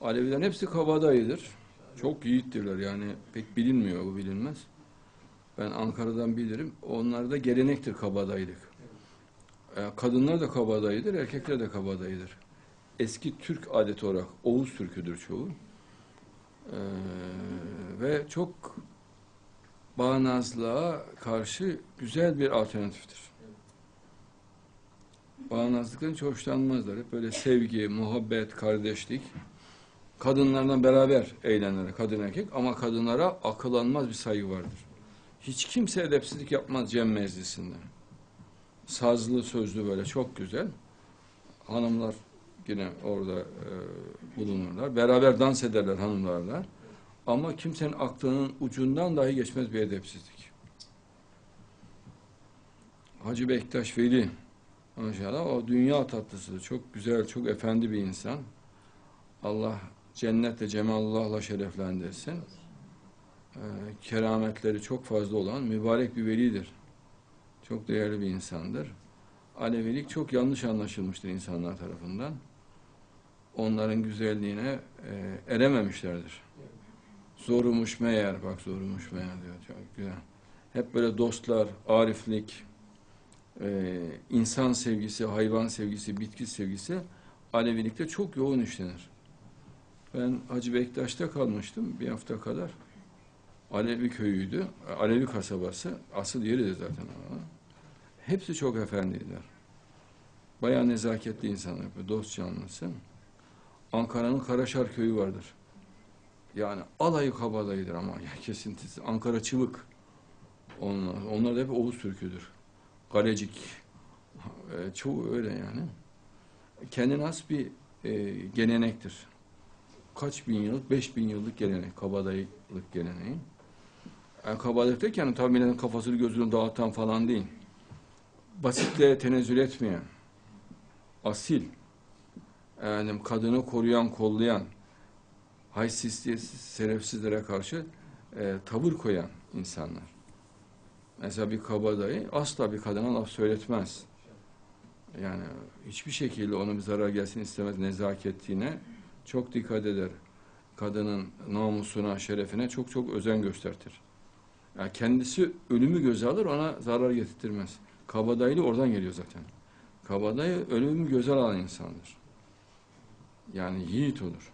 Alevilerin hepsi kabadayıdır. Çok yiğittirler yani pek bilinmiyor bu bilinmez. Ben Ankara'dan bilirim. Onlarda gelenektir kabadayılık. E, Kadınlar da kabadayıdır, erkekler de kabadayıdır. Eski Türk adeti olarak Oğuz Türküdür çoğu. E, ve çok bağnazlığa karşı güzel bir alternatiftir. Bağnazlıktan hiç hoşlanmazlar. Hep böyle sevgi, muhabbet, kardeşlik. Kadınlarla beraber eğlenirler kadın erkek ama kadınlara akılanmaz bir saygı vardır. Hiç kimse edepsizlik yapmaz Cem Meclisi'nde. Sazlı sözlü böyle çok güzel. Hanımlar yine orada e, bulunurlar. Beraber dans ederler hanımlarla. Ama kimsenin aklının ucundan dahi geçmez bir edepsizlik. Hacı Bektaş Veli maşallah o dünya tatlısı çok güzel, çok efendi bir insan. Allah cennette cemalullah'la şereflendirsin. Ee, kerametleri çok fazla olan mübarek bir velidir. Çok değerli bir insandır. Alevilik çok yanlış anlaşılmıştır insanlar tarafından. Onların güzelliğine e, erememişlerdir. Zorumuş meğer, bak zorumuş meğer diyor. Çok güzel. Hep böyle dostlar, ariflik, e, insan sevgisi, hayvan sevgisi, bitki sevgisi Alevilikte çok yoğun işlenir. Ben Hacı Bektaş'ta kalmıştım bir hafta kadar. Alevi köyüydü, Alevi kasabası. Asıl yeri de zaten ama. Hepsi çok efendiydiler. Bayağı nezaketli insanlar, dost canlısı. Ankara'nın Karaşar köyü vardır. Yani alayı kabadayıdır ama ya kesintisi. Ankara Çıvık. Onlar, onlar da hep Oğuz Türküdür. Galecik. E, çoğu öyle yani. Kendine has bir e, gelenektir. Kaç bin yıllık? Beş bin yıllık gelenek. Kabadayılık geleneği. Yani kabadayılık derken tabii milletin kafasını gözünü dağıtan falan değil. Basitliğe tenezzül etmeyen, asil, yani kadını koruyan, kollayan, haysiyetsizsiz, şerefsizlere karşı e, tavır koyan insanlar. Mesela bir kabadayı asla bir kadına laf söyletmez. Yani hiçbir şekilde ona bir zarar gelsin istemez nezaketine çok dikkat eder. Kadının namusuna, şerefine çok çok özen göstertir. Yani kendisi ölümü göze alır, ona zarar getirtmez. Kabadayılı oradan geliyor zaten. Kabadayı ölümü göze alan insandır. Yani yiğit olur.